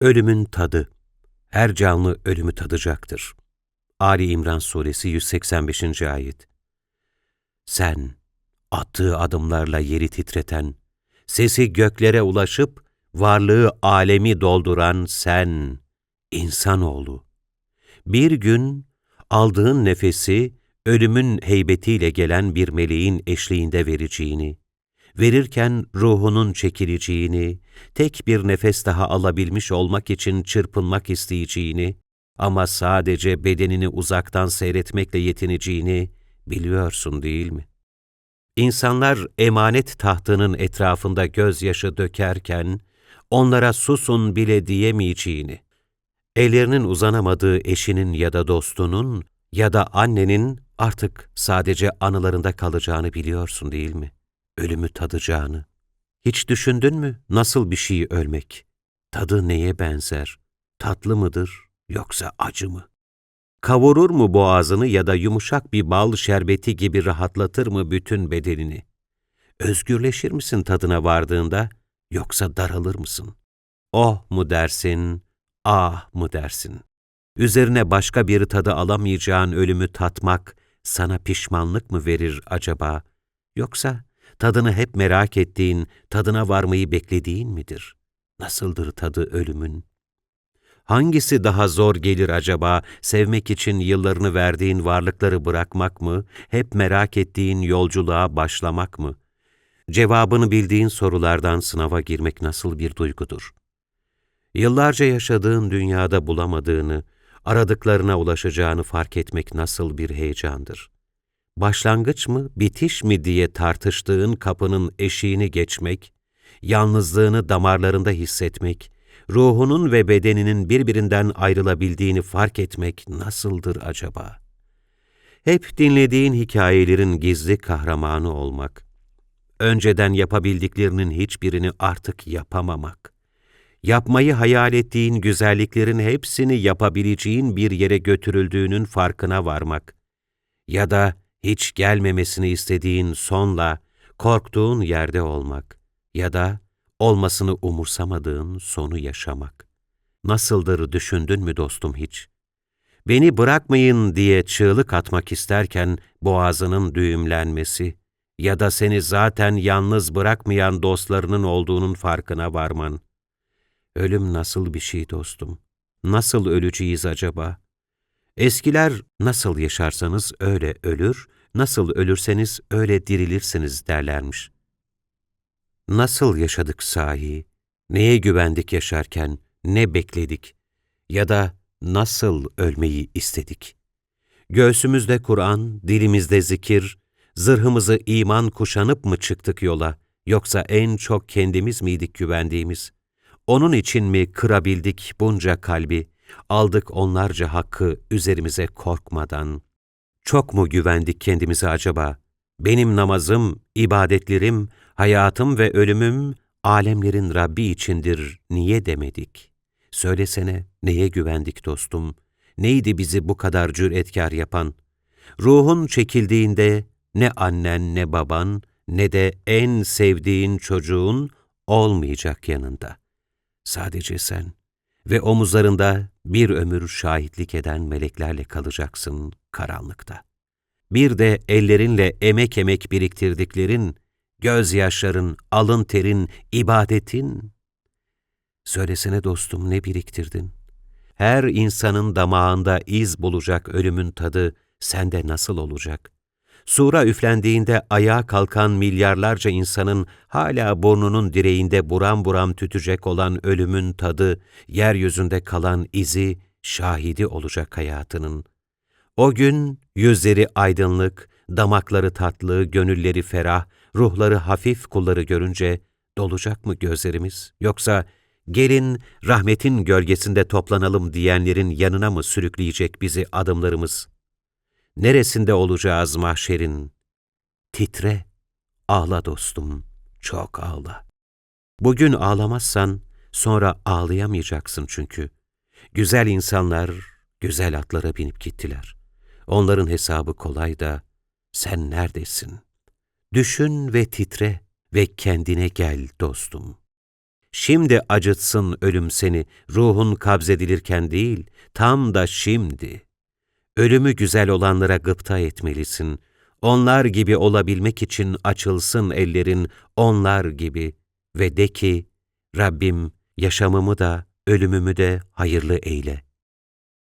Ölümün tadı. Her canlı ölümü tadacaktır. Ali İmran Suresi 185. Ayet Sen, attığı adımlarla yeri titreten, sesi göklere ulaşıp, varlığı alemi dolduran sen, insanoğlu. Bir gün, aldığın nefesi, ölümün heybetiyle gelen bir meleğin eşliğinde vereceğini, verirken ruhunun çekileceğini, tek bir nefes daha alabilmiş olmak için çırpınmak isteyeceğini ama sadece bedenini uzaktan seyretmekle yetineceğini biliyorsun değil mi? İnsanlar emanet tahtının etrafında gözyaşı dökerken, onlara susun bile diyemeyeceğini, ellerinin uzanamadığı eşinin ya da dostunun ya da annenin artık sadece anılarında kalacağını biliyorsun değil mi? Ölümü tadacağını. Hiç düşündün mü nasıl bir şey ölmek? Tadı neye benzer? Tatlı mıdır yoksa acı mı? Kavurur mu boğazını ya da yumuşak bir bal şerbeti gibi rahatlatır mı bütün bedenini? Özgürleşir misin tadına vardığında yoksa daralır mısın? Oh mu dersin, ah mı dersin? Üzerine başka bir tadı alamayacağın ölümü tatmak sana pişmanlık mı verir acaba? Yoksa tadını hep merak ettiğin, tadına varmayı beklediğin midir? Nasıldır tadı ölümün? Hangisi daha zor gelir acaba, sevmek için yıllarını verdiğin varlıkları bırakmak mı, hep merak ettiğin yolculuğa başlamak mı? Cevabını bildiğin sorulardan sınava girmek nasıl bir duygudur? Yıllarca yaşadığın dünyada bulamadığını, aradıklarına ulaşacağını fark etmek nasıl bir heyecandır? Başlangıç mı, bitiş mi diye tartıştığın kapının eşiğini geçmek, yalnızlığını damarlarında hissetmek, ruhunun ve bedeninin birbirinden ayrılabildiğini fark etmek nasıldır acaba? Hep dinlediğin hikayelerin gizli kahramanı olmak, önceden yapabildiklerinin hiçbirini artık yapamamak, yapmayı hayal ettiğin güzelliklerin hepsini yapabileceğin bir yere götürüldüğünün farkına varmak ya da hiç gelmemesini istediğin sonla korktuğun yerde olmak ya da olmasını umursamadığın sonu yaşamak. Nasıldır düşündün mü dostum hiç? Beni bırakmayın diye çığlık atmak isterken boğazının düğümlenmesi ya da seni zaten yalnız bırakmayan dostlarının olduğunun farkına varman. Ölüm nasıl bir şey dostum? Nasıl öleceğiz acaba? Eskiler nasıl yaşarsanız öyle ölür, nasıl ölürseniz öyle dirilirsiniz derlermiş. Nasıl yaşadık sahi? Neye güvendik yaşarken? Ne bekledik? Ya da nasıl ölmeyi istedik? Göğsümüzde Kur'an, dilimizde zikir, zırhımızı iman kuşanıp mı çıktık yola? Yoksa en çok kendimiz miydik güvendiğimiz? Onun için mi kırabildik bunca kalbi, aldık onlarca hakkı üzerimize korkmadan? Çok mu güvendik kendimize acaba? Benim namazım, ibadetlerim, hayatım ve ölümüm alemlerin Rabbi içindir niye demedik? Söylesene neye güvendik dostum? Neydi bizi bu kadar cüretkar yapan? Ruhun çekildiğinde ne annen ne baban ne de en sevdiğin çocuğun olmayacak yanında. Sadece sen ve omuzlarında bir ömür şahitlik eden meleklerle kalacaksın karanlıkta. Bir de ellerinle emek emek biriktirdiklerin, gözyaşların, alın terin, ibadetin. Söylesene dostum ne biriktirdin? Her insanın damağında iz bulacak ölümün tadı sende nasıl olacak? Sura üflendiğinde ayağa kalkan milyarlarca insanın hala burnunun direğinde buram buram tütecek olan ölümün tadı, yeryüzünde kalan izi, şahidi olacak hayatının. O gün yüzleri aydınlık, damakları tatlı, gönülleri ferah, ruhları hafif kulları görünce dolacak mı gözlerimiz? Yoksa gelin rahmetin gölgesinde toplanalım diyenlerin yanına mı sürükleyecek bizi adımlarımız? Neresinde olacağız mahşerin? Titre, ağla dostum, çok ağla. Bugün ağlamazsan sonra ağlayamayacaksın çünkü. Güzel insanlar güzel atlara binip gittiler. Onların hesabı kolay da sen neredesin? Düşün ve titre ve kendine gel dostum. Şimdi acıtsın ölüm seni, ruhun kabzedilirken değil, tam da şimdi. Ölümü güzel olanlara gıpta etmelisin. Onlar gibi olabilmek için açılsın ellerin, onlar gibi. Ve de ki, Rabbim yaşamımı da, ölümümü de hayırlı eyle.